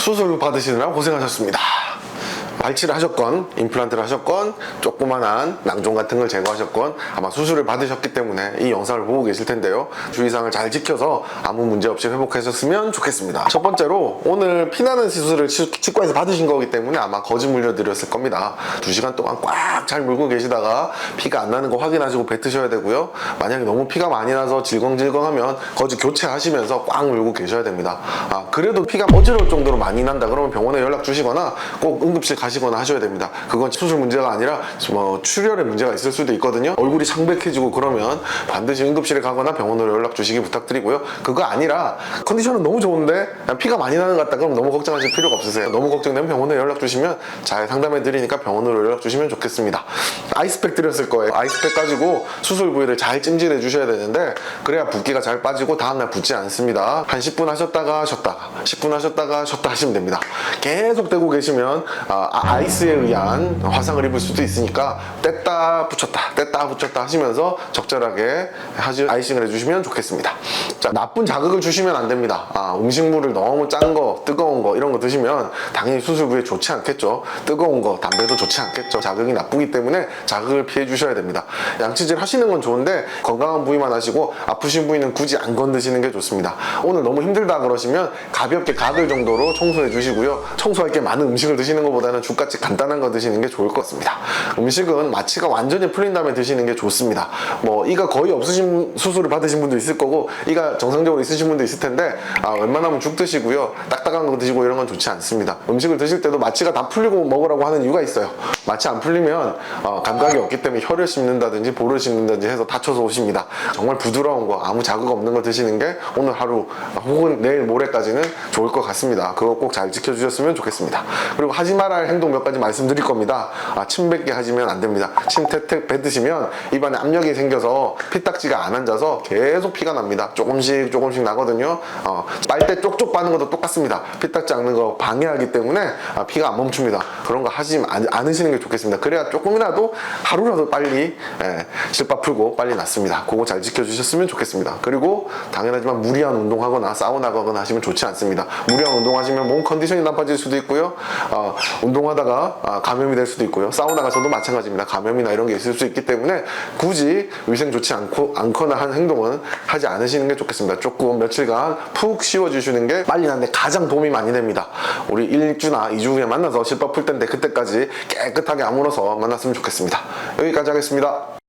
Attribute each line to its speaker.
Speaker 1: 수술 받으시느라 고생하셨습니다. 발치를 하셨건 임플란트를 하셨건 조그만한 낭종 같은 걸 제거하셨건 아마 수술을 받으셨기 때문에 이 영상을 보고 계실 텐데요. 주의사항을 잘 지켜서 아무 문제 없이 회복하셨으면 좋겠습니다. 첫 번째로 오늘 피나는 시술을 치- 치과에서 받으신 거기 때문에 아마 거짓 물려드렸을 겁니다. 2시간 동안 꽉 잘 물고 계시다가 피가 안 나는 거 확인하시고 뱉으셔야 되고요. 만약에 너무 피가 많이 나서 질겅질겅하면 거짓 교체하시면서 꽉 물고 계셔야 됩니다. 아 그래도 피가 어지러울 정도로 많이 난다 그러면 병원에 연락 주시거나 꼭 응급실 가시 거나 하셔야 됩니다. 그건 수술 문제가 아니라 뭐 출혈의 문제가 있을 수도 있거든요. 얼굴이 창백해지고 그러면 반드시 응급실에 가거나 병원으로 연락 주시기 부탁드리고요. 그거 아니라 컨디션은 너무 좋은데 피가 많이 나는 것 같다. 그럼 너무 걱정하실 필요가 없으세요. 너무 걱정되면 병원에 연락 주시면 잘 상담해 드리니까 병원으로 연락 주시면 좋겠습니다. 아이스팩 드렸을 거예요. 아이스팩 가지고 수술 부위를 잘 찜질해 주셔야 되는데 그래야 붓기가 잘 빠지고 다음날 붓지 않습니다. 한 10분 하셨다가 쉬었다가 10분 하셨다가 쉬었다 하시면 됩니다. 계속 대고 계시면 아, 이스에 의한 화상을 입을 수도 있으니까 뗐다 붙였다 뗐다 붙였다 하시면서 적절하게 아이싱을 해주시면 좋겠습니다 자 나쁜 자극을 주시면 안 됩니다. 아, 음식물을 너무 짠 거 뜨거운 거 이런 거 드시면 당연히 수술 부위에 좋지 않겠죠. 뜨거운 거 담배도 좋지 않겠죠. 자극이 나쁘기 때문에 자극을 피해 주셔야 됩니다. 양치질 하시는 건 좋은데 건강한 부위만 하시고 아프신 부위는 굳이 안 건드시는 게 좋습니다. 오늘 너무 힘들다 그러시면 가볍게 가글 정도로 청소해 주시고요. 청소할 게 많은 음식을 드시는 것보다는 죽같이 간단한 거 드시는 게 좋을 것 같습니다. 음식은 마취가 완전히 풀린 다음에 드시는 게 좋습니다. 뭐 이가 거의 없으신 수술을 받으신 분도 있을 거고 이가 정상적으로 있으신 분도 있을 텐데 아, 웬만하면 죽 드시고요. 딱딱한 거 드시고 이런 건 좋지 않습니다. 음식을 드실 때도 마취가 다 풀리고 먹으라고 하는 이유가 있어요 마취 안 풀리면 어, 감각이 없기 때문에 혀를 씹는다든지 볼을 씹는다든지 해서 다쳐서 오십니다. 정말 부드러운 거 아무 자극 없는 거 드시는 게 오늘 하루 혹은 내일 모레까지는 좋을 것 같습니다. 그거 꼭 잘 지켜주셨으면 좋겠습니다. 그리고 하지 말아야 할 행동 몇 가지 말씀드릴 겁니다. 아, 침 뱉기 하시면 안 됩니다. 침 태택 뱉으시면 입안에 압력이 생겨서 피딱지가 안 앉아서 계속 피가 납니다. 조금씩 조금씩 나거든요. 어, 빨대 쪽쪽 빠는 것도 똑같습니다. 피딱지 닦는 거 방해하기 때문에 아, 피가 안 멈춥니다. 그런 거 하지 않- 않으시는 게 좋겠습니다. 그래야 조금이라도 하루라도 빨리 예, 실밥 풀고 빨리 낫습니다. 그거 잘 지켜주셨으면 좋겠습니다. 그리고 당연하지만 무리한 운동하거나 사우나 가거나 하시면 좋지 않습니다. 무리한 운동하시면 몸 컨디션이 나빠질 수도 있고요. 어, 운동하다가 아, 감염이 될 수도 있고요. 사우나 가서도 마찬가지입니다. 감염이나 이런 게 있을 수 있기 때문에 굳이 위생 좋지 않고 않거나 한 행동은 하지 않으시는 게 좋겠습니다. 조금 며칠간 푹 쉬어주시는 게 빨리 나는데 가장 도움이 많이 됩니다. 우리 1주나 2주 후에 만나서 실밥 풀 텐데 그때까지 깨끗하게 아물어서 만났으면 좋겠습니다. 여기까지 하겠습니다